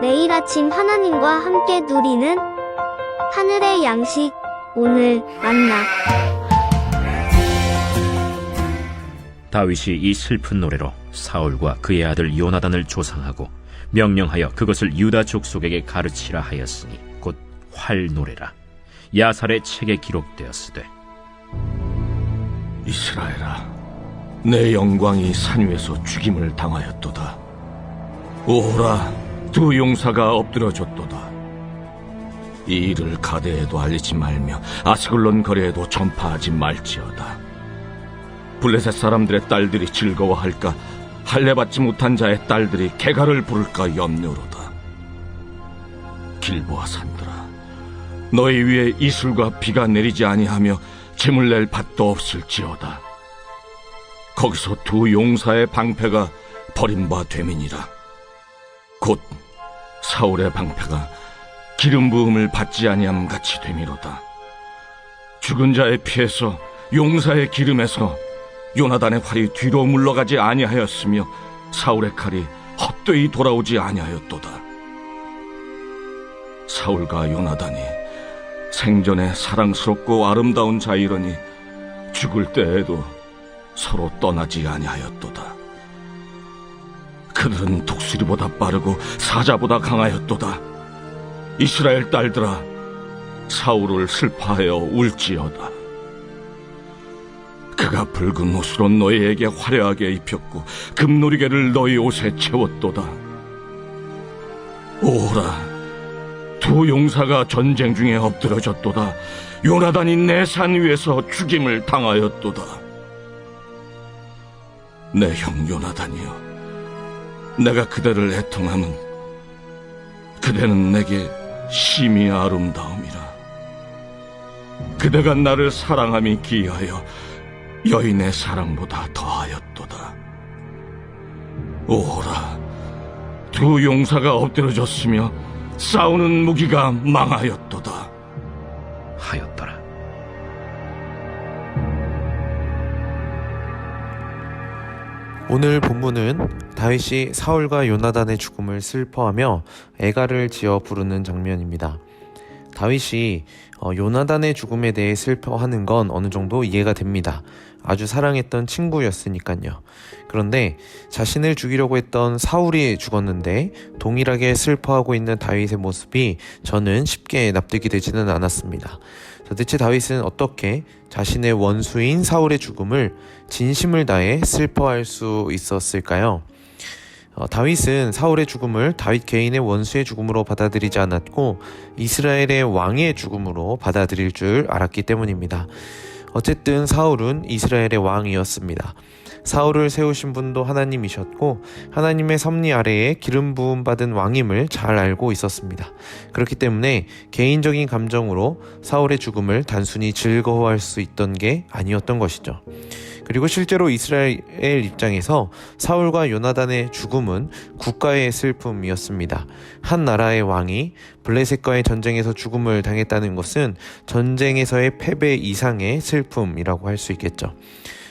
매일 아침 하나님과 함께 누리는 하늘의 양식 오늘 만나 다윗이 이 슬픈 노래로 사울과 그의 아들 요나단을 조상하고 명령하여 그것을 유다 족속에게 가르치라 하였으니 곧 활 노래라 야살의 책에 기록되었으되 이스라엘아, 내 영광이 산 위에서 죽임을 당하였도다. 오호라, 두 용사가 엎드려졌도다. 이 일을 가대에도 알리지 말며 아스글론 거리에도 전파하지 말지어다. 블레셋 사람들의 딸들이 즐거워할까? 할례받지 못한 자의 딸들이 개가를 부를까 염려로다. 길보아 산들아, 너희 위에 이슬과 비가 내리지 아니하며 짐을 낼 밭도 없을지어다. 거기서 두 용사의 방패가 버림바 되민이라. 곧 사울의 방패가 기름 부음을 받지 아니함 같이 되미로다. 죽은 자의 피에서 용사의 기름에서 요나단의 활이 뒤로 물러가지 아니하였으며 사울의 칼이 헛되이 돌아오지 아니하였도다. 사울과 요나단이 생전에 사랑스럽고 아름다운 자이러니 죽을 때에도 서로 떠나지 아니하였도다. 그들은 독수리보다 빠르고 사자보다 강하였도다. 이스라엘 딸들아, 사울을 슬퍼하여 울지어다. 그가 붉은 옷으로 너희에게 화려하게 입혔고 금놀이개를 너희 옷에 채웠도다. 오라, 두 용사가 전쟁 중에 엎드러졌도다. 요나단이 내 산 위에서 죽임을 당하였도다. 내 형 요나단이여, 내가 그대를 애통함은 그대는 내게 심히 아름다움이라. 그대가 나를 사랑함이 기하여 여인의 사랑보다 더하였도다. 오라, 두 용사가 엎드러졌으며 싸우는 무기가 망하였도다. 하였더라 오늘 본문은 다윗이 사울과 요나단의 죽음을 슬퍼하며 애가를 지어 부르는 장면입니다. 다윗이 어, 요나단의 죽음에 대해 슬퍼하는 건 어느 정도 이해가 됩니다. 아주 사랑했던 친구였으니까요. 그런데 자신을 죽이려고 했던 사울이 죽었는데 동일하게 슬퍼하고 있는 다윗의 모습이 저는 쉽게 납득이 되지는 않았습니다. 도대체 다윗은 어떻게 자신의 원수인 사울의 죽음을 진심을 다해 슬퍼할 수 있었을까요? 어, 다윗은 사울의 죽음을 다윗 개인의 원수의 죽음으로 받아들이지 않았고 이스라엘의 왕의 죽음으로 받아들일 줄 알았기 때문입니다. 어쨌든 사울은 이스라엘의 왕이었습니다. 사울을 세우신 분도 하나님이셨고 하나님의 섭리 아래에 기름 부음 받은 왕임을 잘 알고 있었습니다. 그렇기 때문에 개인적인 감정으로 사울의 죽음을 단순히 즐거워할 수 있던 게 아니었던 것이죠. 그리고 실제로 이스라엘 입장에서 사울과 요나단의 죽음은 국가의 슬픔이었습니다. 한 나라의 왕이 블레셋과의 전쟁에서 죽음을 당했다는 것은 전쟁에서의 패배 이상의 슬픔이라고 할 수 있겠죠.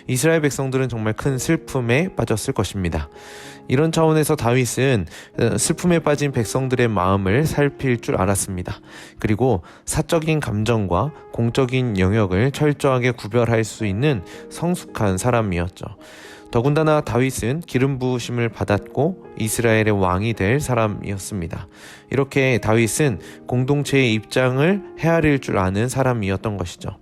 이스라엘 백성들은 정말 큰 슬픔에 빠졌을 것입니다. 이런 차원에서 다윗은 어, 슬픔에 빠진 백성들의 마음을 살필 줄 알았습니다. 그리고 사적인 감정과 공적인 영역을 철저하게 구별할 수 있는 성숙한 사람이었죠. 더군다나 다윗은 기름 부으심을 받았고 이스라엘의 왕이 될 사람이었습니다. 이렇게 다윗은 공동체의 입장을 헤아릴 줄 아는 사람이었던 것이죠.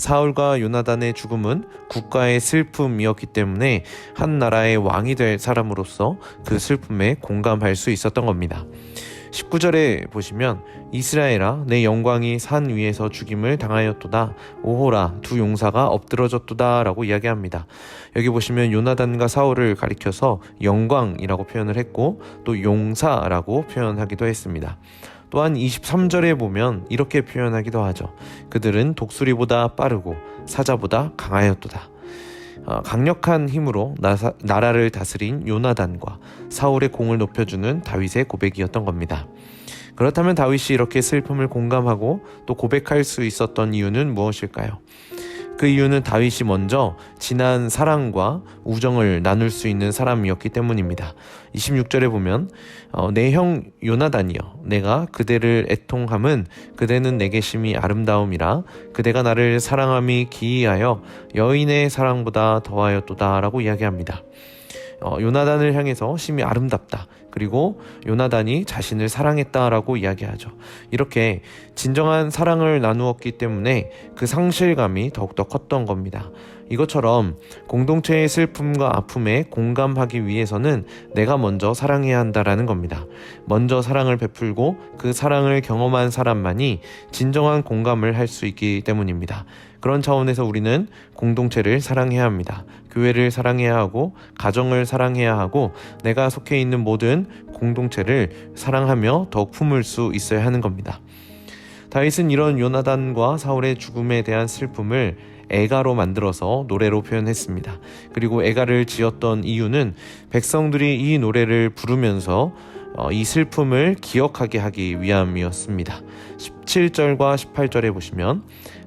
사울과 요나단의 죽음은 국가의 슬픔이었기 때문에 한 나라의 왕이 될 사람으로서 그 슬픔에 공감할 수 있었던 겁니다. 19절에 보시면 이스라엘아 내 영광이 산 위에서 죽임을 당하였도다. 오호라 두 용사가 엎드러졌도다. 라고 이야기합니다. 여기 보시면 요나단과 사울을 가리켜서 영광이라고 표현을 했고 또 용사라고 표현하기도 했습니다 또한 23절에 보면 이렇게 표현하기도 하죠 그들은 독수리보다 빠르고 사자보다 강하였도다 어, 강력한 힘으로 나사, 나라를 다스린 요나단과 사울의 공을 높여주는 다윗의 고백이었던 겁니다. 그렇다면 다윗이 이렇게 슬픔을 공감하고 또 고백할 수 있었던 이유는 무엇일까요? 그 이유는 다윗이 먼저 진한 사랑과 우정을 나눌 수 있는 사람이었기 때문입니다. 26절에 보면 어, 내형 요나단이여 내가 그대를 애통함은 그대는 내게 심히 아름다움이라 그대가 나를 사랑함이 기이하여 여인의 사랑보다 더하였도다라고 이야기합니다. 어, 요나단을 향해서 심히 아름답다. 그리고 요나단이 자신을 사랑했다라고 이야기하죠. 이렇게 진정한 사랑을 나누었기 때문에 그 상실감이 더욱더 컸던 겁니다. 이것처럼 공동체의 슬픔과 아픔에 공감하기 위해서는 내가 먼저 사랑해야 한다라는 겁니다. 먼저 사랑을 베풀고 그 사랑을 경험한 사람만이 진정한 공감을 할 수 있기 때문입니다. 그런 차원에서 우리는 공동체를 사랑해야 합니다. 교회를 사랑해야 하고 가정을 사랑해야 하고 내가 속해 있는 모든 공동체를 사랑하며 더욱 품을 수 있어야 하는 겁니다. 다윗은 이런 요나단과 사울의 죽음에 대한 슬픔을 애가로 만들어서 노래로 표현했습니다. 그리고 애가를 지었던 이유는 백성들이 이 노래를 부르면서 어, 이 슬픔을 기억하게 하기 위함이었습니다. 17절과 18절에 보시면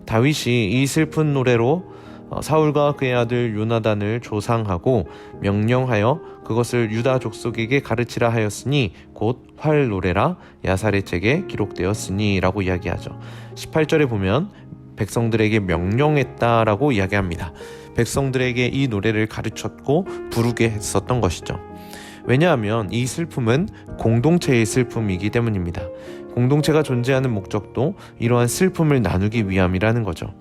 다윗이 이 슬픈 노래로 어, 사울과 그의 아들 요나단을 조상하고 명령하여 그것을 유다 족속에게 가르치라 하였으니 곧 활 노래라 야살의 책에 기록되었으니라고 이야기하죠. 18절에 보면 백성들에게 명령했다라고 이야기합니다. 백성들에게 이 노래를 가르쳤고 부르게 했었던 것이죠. 왜냐하면 이 슬픔은 공동체의 슬픔이기 때문입니다. 공동체가 존재하는 목적도 이러한 슬픔을 나누기 위함이라는 거죠.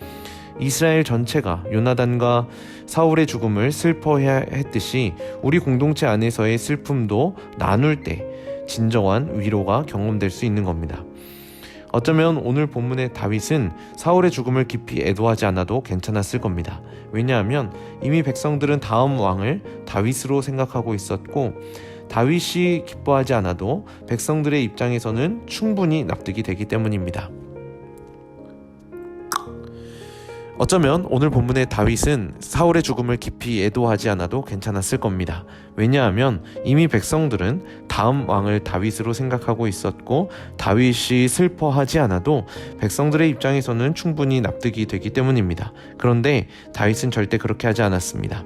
이스라엘 전체가 요나단과 사울의 죽음을 슬퍼해야 했듯이 우리 공동체 안에서의 슬픔도 나눌 때 진정한 위로가 경험될 수 있는 겁니다. 어쩌면 오늘 본문의 다윗은 사울의 죽음을 깊이 애도하지 않아도 괜찮았을 겁니다. 왜냐하면 이미 백성들은 다음 왕을 다윗으로 생각하고 있었고 다윗이 기뻐하지 않아도 백성들의 입장에서는 충분히 납득이 되기 때문입니다. 어쩌면 오늘 본문의 다윗은 사울의 죽음을 깊이 애도하지 않아도 괜찮았을 겁니다. 왜냐하면 이미 백성들은 다음 왕을 다윗으로 생각하고 있었고 다윗이 슬퍼하지 않아도 백성들의 입장에서는 충분히 납득이 되기 때문입니다. 그런데 다윗은 절대 그렇게 하지 않았습니다.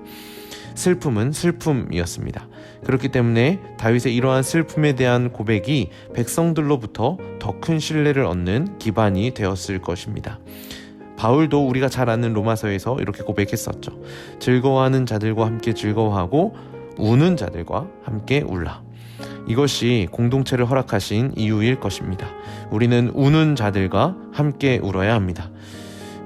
슬픔은 슬픔이었습니다. 그렇기 때문에 다윗의 이러한 슬픔에 대한 고백이 백성들로부터 더 큰 신뢰를 얻는 기반이 되었을 것입니다. 바울도 우리가 잘 아는 로마서에서 이렇게 고백했었죠. 즐거워하는 자들과 함께 즐거워하고 우는 자들과 함께 울라. 이것이 공동체를 허락하신 이유일 것입니다. 우리는 우는 자들과 함께 울어야 합니다.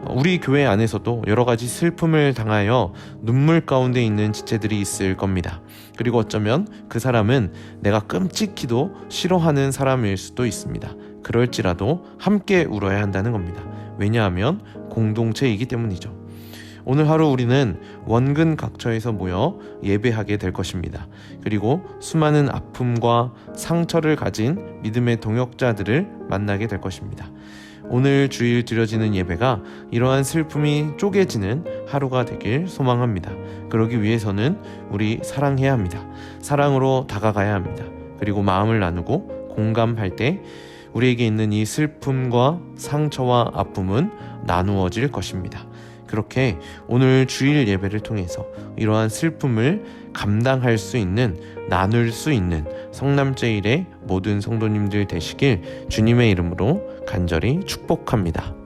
우리 교회 안에서도 여러 가지 슬픔을 당하여 눈물 가운데 있는 지체들이 있을 겁니다. 그리고 어쩌면 그 사람은 내가 끔찍히도 싫어하는 사람일 수도 있습니다. 그럴지라도 함께 울어야 한다는 겁니다. 왜냐하면 공동체이기 때문이죠. 오늘 하루 우리는 원근 각처에서 모여 예배하게 될 것입니다. 그리고 수많은 아픔과 상처를 가진 믿음의 동역자들을 만나게 될 것입니다. 오늘 주일 드려지는 예배가 이러한 슬픔이 쪼개지는 하루가 되길 소망합니다. 그러기 위해서는 우리 사랑해야 합니다. 사랑으로 다가가야 합니다. 그리고 마음을 나누고 공감할 때 우리에게 있는 이 슬픔과 상처와 아픔은 나누어질 것입니다. 그렇게 오늘 주일 예배를 통해서 이러한 슬픔을 감당할 수 있는 나눌 수 있는 성남제일의 모든 성도님들 되시길 주님의 이름으로 간절히 축복합니다.